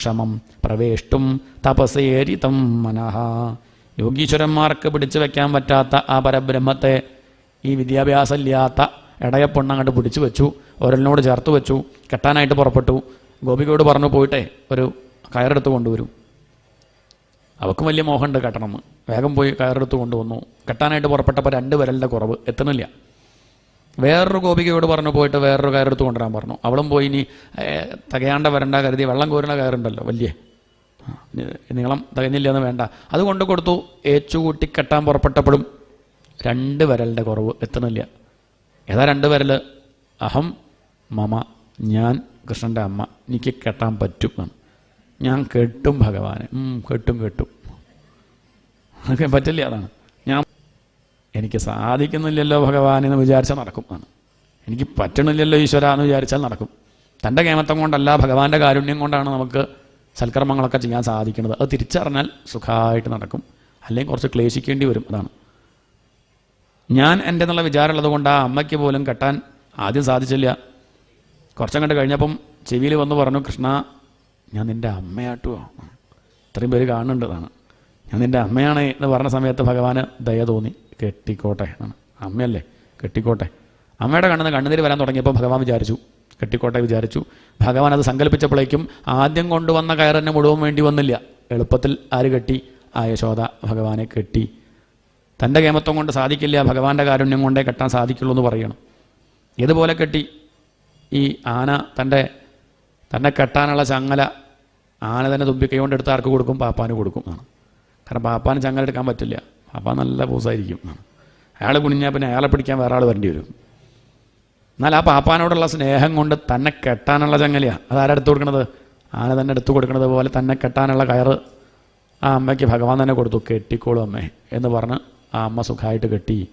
ക്ഷമം പ്രവേഷ്ടും തപസേരിതം മനഃ. യോഗീശ്വരന്മാർക്ക് പിടിച്ചു വെക്കാൻ പറ്റാത്ത ആ പരബ്രഹ്മത്തെ ഈ വിദ്യാഭ്യാസം വിദ്യാഭ്യാസമില്ലാത്ത ഇടയപ്പൊണ്ണങ്ങോട്ട് പിടിച്ചു വെച്ചു ഒരലിനോട് ചേർത്ത് വെച്ചു കെട്ടാനായിട്ട് പുറപ്പെട്ടു. ഗോപികയോട് പറഞ്ഞു പോയിട്ടേ ഒരു കയറെടുത്ത് കൊണ്ടുവരും. അവക്കും വലിയ മോഹമുണ്ട് കെട്ടണം വേഗം പോയി കയറെടുത്ത് കൊണ്ടുവന്നു. കെട്ടാനായിട്ട് പുറപ്പെട്ടപ്പോൾ രണ്ട് വിരലിന്റെ കുറവ്. എത്തണില്ല വേറൊരു ഗോപികയോട് പറഞ്ഞു പോയിട്ട് വേറൊരു കയറെടുത്ത് കൊണ്ടുവരാൻ പറഞ്ഞു. അവളും പോയി ഇനി തകയാണ്ട വരണ്ട കരുതി വെള്ളം കോരുന്ന കയറുണ്ടല്ലോ വലിയ. നീളം തികഞ്ഞില്ല എന്ന് വേണ്ട. അത് കൊണ്ട് കൊടുത്തു ഏച്ചുകൂട്ടി കെട്ടാൻ പുറപ്പെട്ടപ്പോഴും രണ്ട് വിരലിന്റെ കുറവ് എത്തണില്ല ഏതാ രണ്ട് വിരൽ അഹം മമ ഞാൻ കൃഷ്ണന്റെ അമ്മ. എനിക്ക് കെട്ടാൻ പറ്റും ഞാൻ കെട്ടും ഭഗവാനെ. കെട്ടും കെട്ടും. അതൊക്കെ പറ്റില്ല അതാണ്. എനിക്ക് സാധിക്കുന്നില്ലല്ലോ ഭഗവാൻ എന്ന് വിചാരിച്ചാൽ നടക്കും. ആണ്. എനിക്ക് പറ്റണില്ലല്ലോ ഈശ്വര എന്ന് വിചാരിച്ചാൽ നടക്കും. തന്റെ കേമത്വം കൊണ്ടല്ല ഭഗവാന്റെ കാരുണ്യം കൊണ്ടാണ് നമുക്ക് സൽക്കർമ്മങ്ങളൊക്കെ ചെയ്യാൻ സാധിക്കുന്നത്. അത് തിരിച്ചറിഞ്ഞാൽ സുഖമായിട്ട് നടക്കും. അല്ലെങ്കിൽ കുറച്ച് ക്ലേശിക്കേണ്ടി വരും. അതാണ്. ഞാൻ എന്റെ എന്നുള്ള വിചാരമുള്ളത് കൊണ്ട് ആ അമ്മയ്ക്ക് പോലും കെട്ടാൻ ആദ്യം സാധിച്ചില്ല. കുറച്ചും കണ്ട് കഴിഞ്ഞപ്പം ചെവിയിൽ വന്ന് പറഞ്ഞു കൃഷ്ണ ഞാൻ നിന്റെ അമ്മയാട്ടുവോ. ഇത്രയും പേര് കാണുന്നുണ്ടതാണ് ഞാൻ നിന്റെ അമ്മയാണ് എന്ന് പറഞ്ഞ സമയത്ത് ഭഗവാന് ദയ തോന്നി. കെട്ടിക്കോട്ടെ. എന്നാണ് അമ്മയല്ലേ? കെട്ടിക്കോട്ടെ. അമ്മയുടെ കണ്ണെന്ന് കണ്ണുനീര് വരാൻ തുടങ്ങിയപ്പോൾ ഭഗവാൻ വിചാരിച്ചു. കെട്ടിക്കോട്ടെ വിചാരിച്ചു. ഭഗവാൻ അത് സങ്കല്പിച്ചപ്പോഴേക്കും ആദ്യം കൊണ്ടുവന്ന കയറിനെ മുഴുവൻ വേണ്ടി വന്നില്ല. എളുപ്പത്തിൽ ആര് കെട്ടി? ആ യശോദ ഭഗവാനെ കെട്ടി. തന്റെ കേമത്വം കൊണ്ട് സാധിക്കില്ല ഭഗവാന്റെ കാരുണ്യം കൊണ്ടേ കെട്ടാൻ സാധിക്കുള്ളൂ എന്ന് പറയണം. ഇതുപോലെ കെട്ടി? ഈ ആന തന്റെ തന്നെ കെട്ടാനുള്ള ചങ്ങല ആന തന്നെ തുമ്പിക്കൈ കൊണ്ട് എടുത്ത് ആർക്ക് കൊടുക്കും? പാപ്പാന് കൊടുക്കും. ആണ്. കാരണം പാപ്പാന് ചങ്ങല എടുക്കാൻ പറ്റില്ല. പാപ്പ നല്ല പൂസായിരിക്കും. അയാൾ കുനിഞ്ഞാൽ പിന്നെ അയാളെ പിടിക്കാൻ വേറെ ആൾ വരേണ്ടി വരും. എന്നാൽ ആ പാപ്പാനോടുള്ള സ്നേഹം കൊണ്ട് തന്നെ കെട്ടാനുള്ള ചങ്ങലയാണ് അതാരാ എടുത്തു കൊടുക്കണത്? ആന തന്നെ എടുത്തു കൊടുക്കുന്നത് പോലെ തന്നെ കെട്ടാനുള്ള കയറ് ആ അമ്മയ്ക്ക് ഭഗവാൻ തന്നെ കൊടുത്തു. കെട്ടിക്കോളൂ അമ്മേ എന്ന് പറഞ്ഞ് ആ അമ്മ സുഖമായിട്ട് കെട്ടി.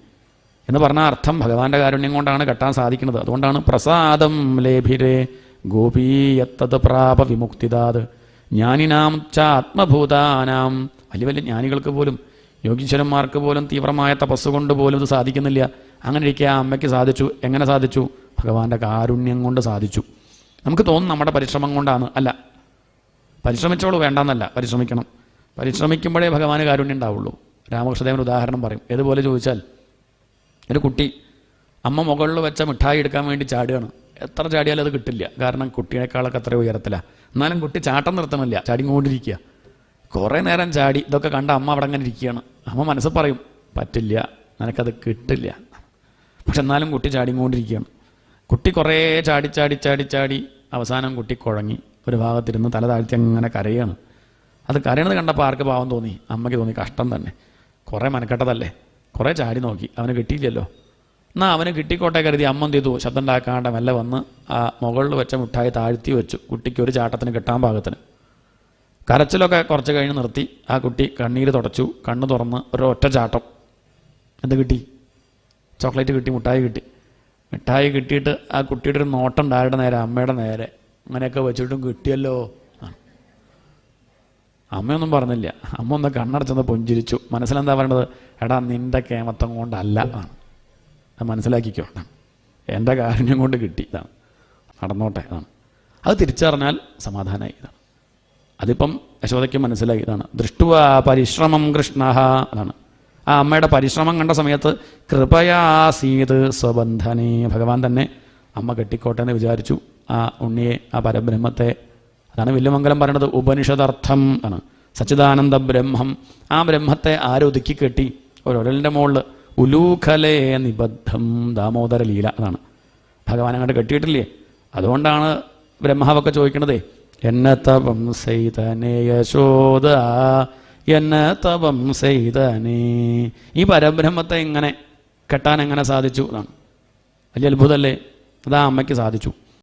എന്ന് പറഞ്ഞ അർത്ഥം ഭഗവാന്റെ കാരുണ്യം കൊണ്ടാണ് കെട്ടാൻ സാധിക്കുന്നത്. അതുകൊണ്ടാണ് പ്രസാദം ലേഭിരേ ഗോപീയത്തത് പ്രാപ വിമുക്തിദാത് ജ്ഞാനിനാം ച ആത്മഭൂതാനാം. വലിയ വലിയ ജ്ഞാനികൾക്ക് പോലും യോഗീശ്വരന്മാർക്ക് പോലും തീവ്രമായ തപസ് കൊണ്ട് പോലും ഇത് സാധിക്കുന്നില്ല. അങ്ങനെ ഇരിക്കുക ആ അമ്മയ്ക്ക് സാധിച്ചു. എങ്ങനെ സാധിച്ചു? ഭഗവാന്റെ കാരുണ്യം കൊണ്ട് സാധിച്ചു. നമുക്ക് തോന്നും നമ്മുടെ പരിശ്രമം കൊണ്ടാണ്. അല്ല പരിശ്രമിച്ചോളൂ വേണ്ടെന്നല്ല പരിശ്രമിക്കണം. പരിശ്രമിക്കുമ്പോഴേ ഭഗവാന് കാരുണ്യം ഉണ്ടാവുള്ളൂ. രാമകൃഷ്ണദേവൻ ഉദാഹരണം പറയും. ഏതുപോലെ ചോദിച്ചാൽ ഒരു കുട്ടി അമ്മ മുകളിൽ വെച്ച മിഠായി എടുക്കാൻ വേണ്ടി ചാടുകയാണ്. എത്ര ചാടിയാലും അത് കിട്ടില്ല. കാരണം കുട്ടിയേക്കാളൊക്കെ അത്ര ഉയരത്തില്ല എന്നാലും കുട്ടി ചാട്ടം നിർത്തണില്ല ചാടിക്കൊണ്ടിരിക്കുക കുറേ നേരം ചാടി ഇതൊക്കെ കണ്ട അമ്മ അവിടെ അങ്ങനെ ഇരിക്കുകയാണ്. അമ്മ മനസ്സിൽ പറയും പറ്റില്ല നിനക്കത് കിട്ടില്ല. പക്ഷെ എന്നാലും കുട്ടി ചാടിക്കൊണ്ടിരിക്കുകയാണ് കുട്ടി കുറേ ചാടി ചാടി ചാടി ചാടി അവസാനം കുട്ടി കുഴങ്ങി. ഒരു ഭാഗത്തിരുന്ന് തല താഴ്ത്തി അങ്ങനെ കരയാണ്. അത് കരയണത് കണ്ടപ്പോൾ ആർക്ക് പാവം തോന്നി? അമ്മയ്ക്ക് തോന്നി കഷ്ടം തന്നെ. കുറേ മനക്കെട്ടതല്ലേ? കുറേ ചാടി നോക്കി. അവന് കിട്ടിയില്ലല്ലോ. എന്നാൽ അവന് കിട്ടിക്കോട്ടെ കരുതി അമ്മ എന്ത് ചെയ്തു? ശബ്ദം ഉണ്ടാക്കാണ്ട് മെല്ലെ വന്ന് ആ മുകളിൽ വെച്ച മുട്ടായി താഴ്ത്തി വെച്ചു. കുട്ടിക്ക് ഒരു ചാട്ടത്തിന് കിട്ടാൻ പാകത്തിന്. കരച്ചിലൊക്കെ കുറച്ച് കഴിഞ്ഞ് നിർത്തി. ആ കുട്ടി കണ്ണീര് തുടച്ചു. കണ്ണ് തുറന്ന് ഒരു ഒറ്റ ചാട്ടം. എന്ത് കിട്ടി? ചോക്ലേറ്റ് കിട്ടി മിഠായി കിട്ടി. മിഠായി കിട്ടിയിട്ട് ആ കുട്ടിയുടെ ഒരു നോട്ടം ഉണ്ടാരുടെ നേരെ അമ്മയുടെ നേരെ. അങ്ങനെയൊക്കെ വെച്ചിട്ടും കിട്ടിയല്ലോ. അമ്മയൊന്നും പറഞ്ഞില്ല. അമ്മ ഒന്ന് കണ്ണടച്ചെന്ന് പുഞ്ചിരിച്ചു. മനസ്സിലെന്താ പറയണത്? എടാ നിന്റെ കേമത്തം കൊണ്ടല്ല. ആണ് അത് മനസ്സിലാക്കിക്കോ. എന്റെ കാരുണ്യം കൊണ്ട് കിട്ടി. ഇതാണ്. നടന്നോട്ടെ. ഇതാണ് അത് തിരിച്ചറിഞ്ഞാൽ സമാധാനമായി ഇതാണ്. അതിപ്പം യശോദയ്ക്ക് മനസ്സിലായി ഇതാണ് ദൃഷ്ടുവ പരിശ്രമം കൃഷ്ണ അതാണ് ആ അമ്മയുടെ പരിശ്രമം കണ്ട സമയത്ത് കൃപയാസീത് സ്വബന്ധനേ. ഭഗവാൻ തന്നെ അമ്മ കെട്ടിക്കോട്ടെ എന്ന് വിചാരിച്ചു. ആ ഉണ്ണിയെ ആ പരബ്രഹ്മത്തെ അതാണ് വില്ലുമംഗലം പറയണത് ഉപനിഷദർത്ഥം ആണ് സച്ചിദാനന്ദ ബ്രഹ്മം. ആ ബ്രഹ്മത്തെ ആരൊതുക്കി കെട്ടി ഒരൊരലിന്റെ മുകളിൽ ഉലൂഖലേ നിബദ്ധം ദാമോദര ലീല അതാണ് ഭഗവാൻ അങ്ങോട്ട് കെട്ടിയിട്ടില്ലേ? അതുകൊണ്ടാണ് ബ്രഹ്മാവൊക്കെ ചോദിക്കണതേ എന്നെ തപം ചെയ്തനേ യശോദ എന്നെ തപം ചെയ്തനേ ഈ പരബ്രഹ്മത്തെ എങ്ങനെ കെട്ടാൻ എങ്ങനെ സാധിച്ചു? എന്നാണ് വലിയ അത്ഭുതമല്ലേ? അതാ അമ്മയ്ക്ക് സാധിച്ചു.